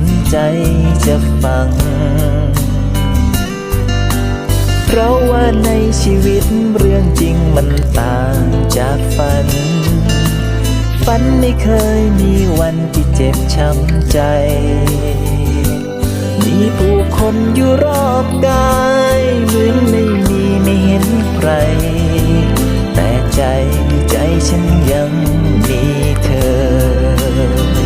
นใจจะฟัง เพราะว่าในชีวิตเรื่องจริงมันต่างจากฝัน ฝันไม่เคยมีวันที่เจ็บช้ำใจ มีผู้คนอยู่รอบกายเหมือนไม่มีไม่เห็นใคร แต่ใจใจฉันยังมีเธอ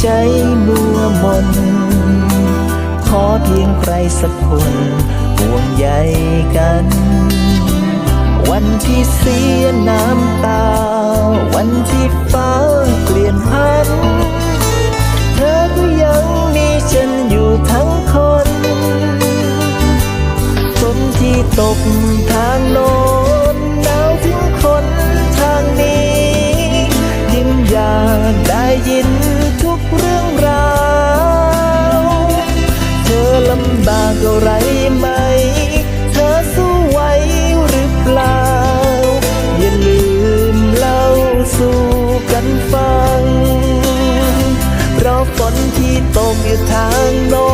ใจมัวมน ขอเพียงใครสักคนห่วงใยกัน วันที่เสียน้ำตา วันที่ฟ้าเปลี่ยนพันำบากอะไรไหม เธอสู้ไหวหรือเปล่า อย่าลืมเล่าสู่กันฟัง เพราะฝนที่ตกอยู่ทางโน้น